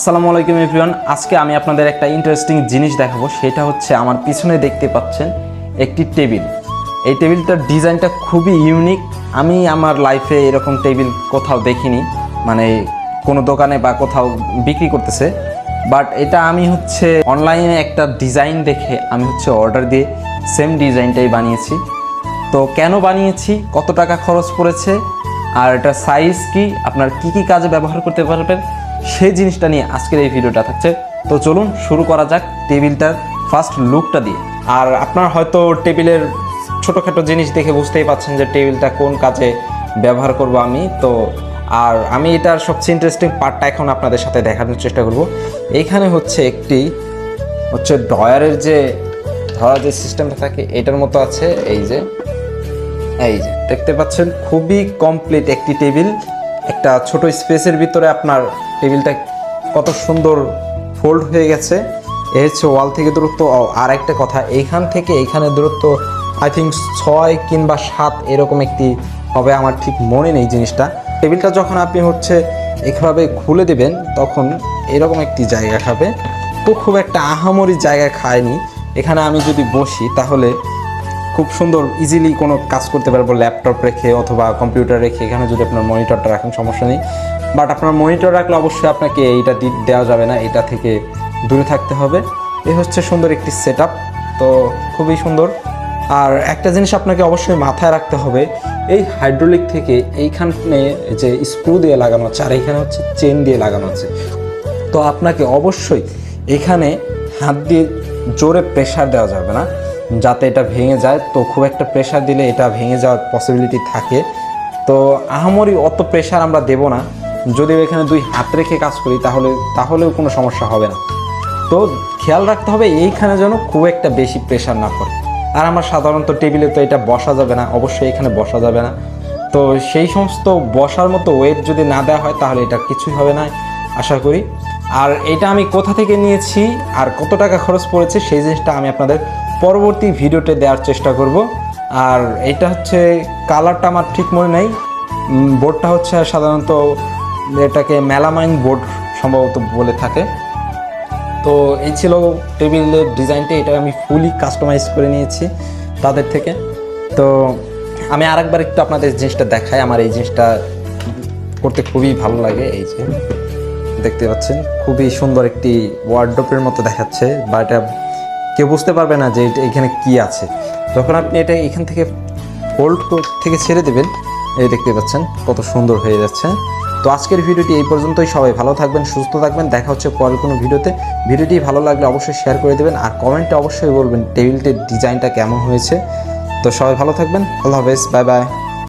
আসসালামু আলাইকুম এভরিওয়ান। আজকে আমি আপনাদের একটা ইন্টারেস্টিং জিনিস দেখাবো। সেটা হচ্ছে আমার পিছনে দেখতে পাচ্ছেন একটি টেবিল। এই টেবিলটার ডিজাইনটা খুবই ইউনিক আমি আমার লাইফে এরকম টেবিল কোথাও দেখিনি। মানে কোনো দোকানে বা কোথাও বিক্রি করতেছে। বাট এটা আমি হচ্ছে অনলাইনে একটা ডিজাইন দেখে আমি হচ্ছে অর্ডার দিয়ে সেম ডিজাইনটাই বানিয়েছি। তো কেন বানিয়েছি? কত টাকা খরচ পড়েছে? আর এটা সাইজ কি? আপনার কি কি কাজে ব্যবহার করতে পারবেন? সেই জিনিসটা নিয়ে আজকের এই ভিডিওটা থাকছে। তো চলুন শুরু করা যাক টেবিলটার ফার্স্ট লুকটা দিয়ে। আর আপনার হয়তো টেবিলের ছোটোখাটো জিনিস দেখে বুঝতেই পাচ্ছেন যে টেবিলটা কোন কাজে ব্যবহার করব আমি। তো, আর আমি এটার সবচেয়ে ইন্টারেস্টিং পার্টটা এখন আপনাদের সাথে দেখানোর চেষ্টা করব। এইখানে হচ্ছে একটি হচ্ছে ডয়ারের যে, ধরা যে সিস্টেমটা থাকে, এটার মতো আছে, এই যে এই যে, দেখতে পাচ্ছেন, খুবই কমপ্লিট একটি টেবিল। একটা ছোট স্পেসের ভিতরে আপনার টেবিলটা কত সুন্দর ফোল্ড হয়ে গেছে। এ হচ্ছে ওয়াল থেকে দূরত্ব আর একটা কথা, এইখান থেকে এইখানে দূরত্ব আই থিঙ্ক ছয় কিংবা সাত এরকম একটি হবে, আমার ঠিক মনে নেই জিনিসটা। টেবিলটা যখন আপনি হচ্ছে এভাবে খুলে দেবেন, তখন এরকম একটি জায়গা খাবে তো খুব একটা আহামরি জায়গা খায়নি এখানে আমি যদি বসি, তাহলে খুব সুন্দর ইজিলি কোনো কাজ করতে পারব ল্যাপটপ রেখে অথবা কম্পিউটার রেখে, এখানে যদি আপনার মনিটরটা রাখেন সমস্যা নেই। বাট আপনার মনিটর রাখলে অবশ্যই আপনাকে এইটা দেওয়া যাবে না, এটা থেকে দূরে থাকতে হবে। এই হচ্ছে সুন্দর একটি সেট তো খুবই সুন্দর। আর একটা জিনিস আপনাকে অবশ্যই মাথায় রাখতে হবে, এই হাইড্রোলিক থেকে এইখানে যে স্ক্রু দিয়ে লাগানো আছে, আর এইখানে হচ্ছে চেন দিয়ে লাগানো আছে। তো আপনাকে অবশ্যই এখানে হাত দিয়ে জোরে প্রেশার দেওয়া যাবে না। যাতে এটা ভেঙে যায়, তো খুব একটা প্রেশার দিলে এটা ভেঙে যাওয়ার পসিবিলিটি থাকে। তো আহামরি অত প্রেশার আমরা দেব না। যদি এখানে দুই হাত রেখে কাজ করি, তাহলে, তাহলেও কোনো সমস্যা হবে না। তো খেয়াল রাখতে হবে, এইখানে যেন খুব একটা বেশি প্রেশার না পড়ে। আর আমার সাধারণত টেবিলে তো এটা বসা যাবে না, অবশ্যই এখানে বসা যাবে না। তো সেই সমস্ত বসার মতো ওয়েট যদি না দেওয়া হয়, তাহলে এটা কিছুই হবে না, আশা করি। আর এটা আমি কোথা থেকে নিয়েছি, আর কত টাকা খরচ পড়েছে, সেই জিনিসটা আমি আপনাদের পরবর্তী ভিডিওতে দেওয়ার চেষ্টা করব। আর এটা হচ্ছে কালারটা আমার ঠিক মনে নেই। বোর্ডটা হচ্ছে সাধারণত এটাকে মেলামাইন বোর্ড সম্ভবত বলে থাকে। তো এই ছিল টেবিলের ডিজাইনটা, এটা আমি ফুলি কাস্টমাইজ করে নিয়েছি তাদের থেকে। তো আমি আরেকবার একটু আপনাদের জিনিসটা দেখাই, আমার এই জিনিসটা করতে খুবই ভালো লাগে। এই যে দেখতে পাচ্ছেন, খুবই সুন্দর একটি ওয়ার্ড্রপের মতো দেখাচ্ছে, বা এটা কেউ বুঝতে পারবে না যে এখানে কি আছে। যখন আপনি এটা এখান থেকে ফোল্ড থেকে ছেড়ে দেবেন, এই দেখতে পাচ্ছেন কত সুন্দর হয়ে যাচ্ছে। তো আজকের ভিডিওটি এই পর্যন্তই। সবাই ভালো থাকবেন, সুস্থ থাকবেন। দেখা হচ্ছে পরের কোনো ভিডিওতে। ভিডিওটি ভালো লাগলে অবশ্যই শেয়ার করে দেবেন আর কমেন্টে অবশ্যই বলবেন টেবিলটির ডিজাইনটা কেমন হয়েছে। তো সবাই ভালো থাকবেন। আল্লাহ হাফেজ। Bye bye